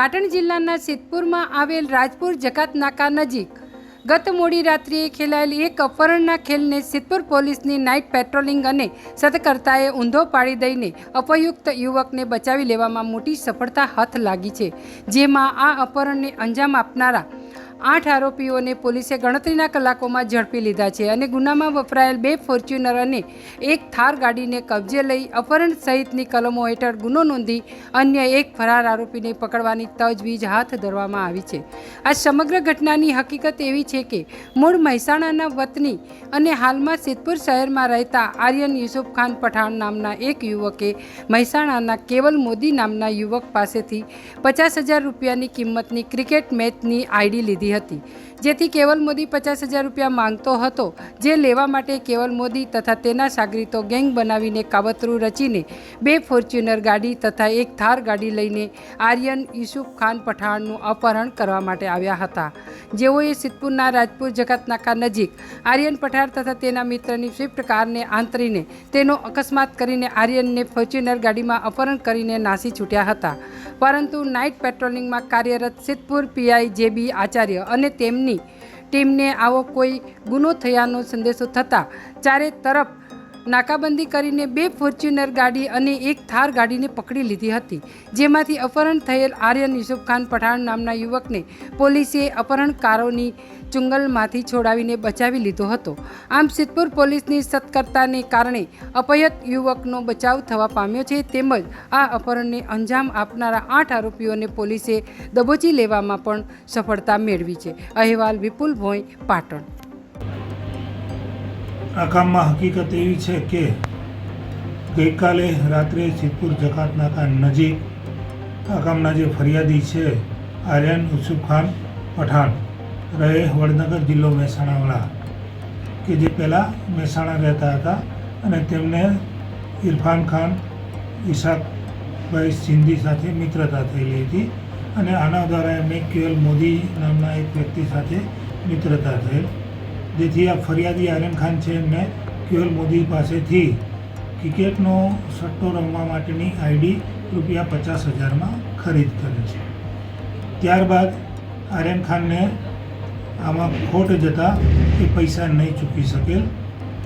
પાટણ જિલ્લાના સિદ્ધપુરમાં આવેલ રાજપુર જકાત નાકા નજીક ગત મોડી રાત્રિએ ખેલાયેલી એક અપહરણના ખેલને સિદ્ધપુર પોલીસની નાઇટ પેટ્રોલિંગ અને સતકર્તાએ ઊંધો પાડી દઈને અપયુક્ત યુવકને બચાવી લેવામાં મોટી સફળતા હાથ લાગી છે, જેમાં આ અપહરણને અંજામ આપનારા આઠ આરોપીઓને પોલીસે ગણતરીના કલાકોમાં ઝડપી લીધા છે અને ગુનામાં વપરાયેલ બે ફોર્ચ્યુનર અને એક થાર ગાડીને કબજે લઈ અપહરણ સહિતની કલમો હેઠળ ગુનો નોંધી અન્ય એક ફરાર આરોપીને પકડવાની તજવીજ હાથ ધરવામાં આવી છે. આ સમગ્ર ઘટનાની હકીકત એવી છે કે મૂળ મહેસાણાના વતની અને હાલમાં સિદ્ધપુર શહેરમાં રહેતા આર્યન યુસુફ ખાન પઠાણ નામના એક યુવકે મહેસાણાના કેવલ મોદી નામના યુવક પાસેથી પચાસ હજાર રૂપિયાની કિંમતની ક્રિકેટ મેચની આઈડી લીધી હતી. જેથી કેવલ મોદી પચાસ હજાર રૂપિયા માંગતો હતો. જે લેવા માટે કેવલ મોદી તથા તેના સાગરીતો ગેંગ બનાવીને કાવતરું રચીને બે ફોર્ચ્યુનર ગાડી તથા એક થાર ગાડી લઈને આર્યન યુસુફ ખાન પઠાણનું અપહરણ કરવા માટે આવ્યા હતા. જેઓએ સિદ્ધપુરના રાજપુર જકાત નાકા નજીક આર્યન પઠાણ તથા તેના મિત્રની સ્વિફ્ટ કારને આંતરીને તેનો અકસ્માત કરીને આર્યનને ફોર્ચ્યુનર ગાડીમાં અપહરણ કરીને નાસી છૂટ્યા હતા. પરંતુ નાઇટ પેટ્રોલિંગમાં કાર્યરત સિદ્ધપુર પીઆઈ જેબી આચાર્ય અને તેમની ટીમને આવો કોઈ ગુનો થયાનો સંદેશો થતાં ચારે તરફ નાકાબંધી કરીને બે ફોર્ચ્યુનર ગાડી અને એક થાર ગાડીને પકડી લીધી હતી, જેમાંથી અપહરણ થયેલ આર્યન યુસુફ ખાન પઠાણ નામના યુવકને પોલીસે અપહરણકારોની ચુંગલમાંથી છોડાવીને બચાવી લીધો હતો. આમ સિદ્ધપુર પોલીસની સત્કર્તાને કારણે અપયત યુવકનો બચાવ થવા પામ્યો છે, તેમજ આ અપહરણને અંજામ આપનારા આઠ આરોપીઓને પોલીસે દબોચી લેવામાં પણ સફળતા મેળવી છે. અહેવાલ વિપુલ ભોઈ, પાટણ. આ કામમાં હકીકત એવી છે કે ગઈકાલે રાત્રે સિદ્ધપુર જકાત નાકા નજીક આ કામના જે ફરિયાદી છે, આર્યન યુસુફ ખાન પઠાણ, રહે વડનગર જિલ્લો મહેસાણાવાળા, કે જે પહેલાં મહેસાણા રહેતા હતા અને તેમને ઇરફાન ખાન, ઈશાકભાઈ સિંધી સાથે મિત્રતા થયેલી હતી અને આના દ્વારા એમને કેવલ મોદી નામના એક વ્યક્તિ સાથે મિત્રતા થયેલ. જેથી આ ફરિયાદી આર્યન ખાન છે એમને કેવલ મોદી પાસેથી ક્રિકેટનો સટ્ટો રમવા માટેની આઈડી રૂપિયા પચાસ હજારમાં ખરીદ કરે છે. ત્યારબાદ આર્યન ખાનને આમાં ખોટ જતાં એ પૈસા નહીં ચૂકવી શકે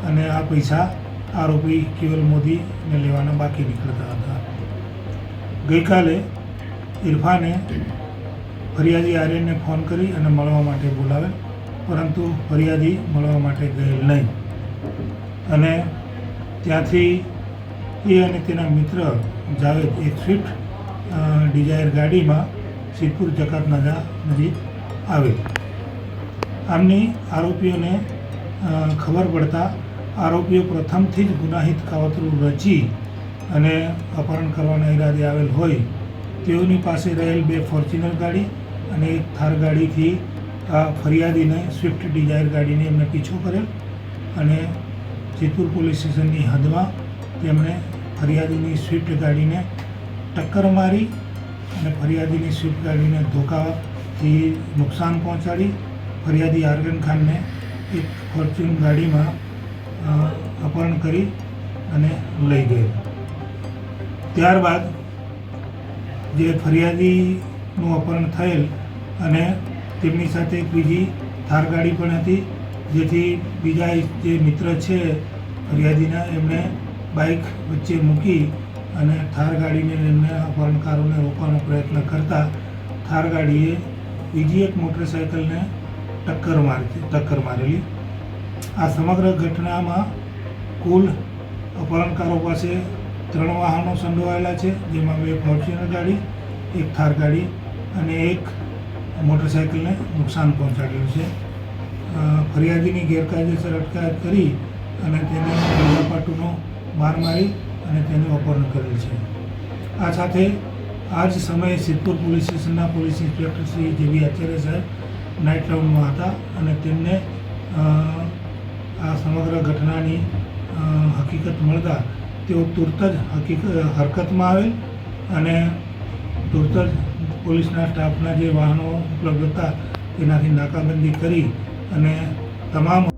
અને આ પૈસા આરોપી કેવલ મોદીને લેવાના બાકી નીકળતા હતા. ગઈકાલે ઇરફાને ફરિયાદી આર્યનને ફોન કરી અને મળવા માટે બોલાવેલ. પરંતુ ફરિયાદી મળવા માટે ગયેલ નહીં. અને ત્યાંથી એ અને તેના મિત્ર જાવેદ એક સ્વિફ્ટ ડિઝાયર ગાડીમાં સિદ્ધપુર જકાત નજા નજીક આવે. આમની આરોપીઓને ખબર પડતા આરોપીઓ પ્રથમથી જ ગુનાહિત કાવતરું રચી અને અપહરણ કરવાના ઈરાદે આવેલ હોય. તેઓની પાસે રહેલ બે ફોર્ચ્યુનર ગાડી અને એક થાર ગાડીથી આ ફરિયાદીને સ્વિફ્ટ ડિઝાયર ગાડીને એમને પીછો કર્યો અને જેતપુર પોલીસ સ્ટેશનની હદમાં તેમણે ફરિયાદીની સ્વિફ્ટ ગાડીને ટક્કર મારી અને ફરિયાદીની સ્વિફ્ટ ગાડીને ધોકાથી નુકસાન પહોંચાડી. ફરિયાદી આર્યન ખાનને એક ફોર્ચ્યુન ગાડીમાં અપહરણ કરી અને લઈ ગયેલ ત્યારબાદ જે ફરિયાદીનું અપહરણ થયેલ અને તેમની સાથે એક બીજી થાર ગાડી પણ હતી, જેથી બીજા જે મિત્ર છે, ફરિયાદીના, એમણે બાઇક વચ્ચે મૂકી અને થાર ગાડીને એમને અપહરણકારોને રોકવાનો પ્રયત્ન કરતા થાર ગાડીએ બીજી એક મોટરસાઇકલને ટક્કર મારી, ટક્કર મારેલી. આ સમગ્ર ઘટનામાં કુલ અપહરણકારો પાસે ત્રણ વાહનો સંડોવાયેલા છે, જેમાં બે ફોર્ચ્યુનર ગાડી, એક થાર ગાડી અને એક મોટરસાઇકલને નુકસાન પહોંચાડ્યું છે. ફરિયાદીની ગેરકાયદેસર અટકાયત કરી અને તેને પાટુનો માર મારી અને તેનું અપહરણ કરેલ છે. આ સાથે આ જ સમયે સિદ્ધપુર પોલીસ સ્ટેશનના police inspector Shri J V Acharya સાહેબ નાઇટ રાઉન્ડમાં હતા અને તેમને આ સમગ્ર ઘટનાની હકીકત મળતા તેઓ તુરત જ હકીકત હરકતમાં આવેલ અને તુરત જ પોલીસના સ્ટાફના જે વાહનો ઉપલબ્ધ હતા તેનાથી નાકાબંધી કરી અને તમામ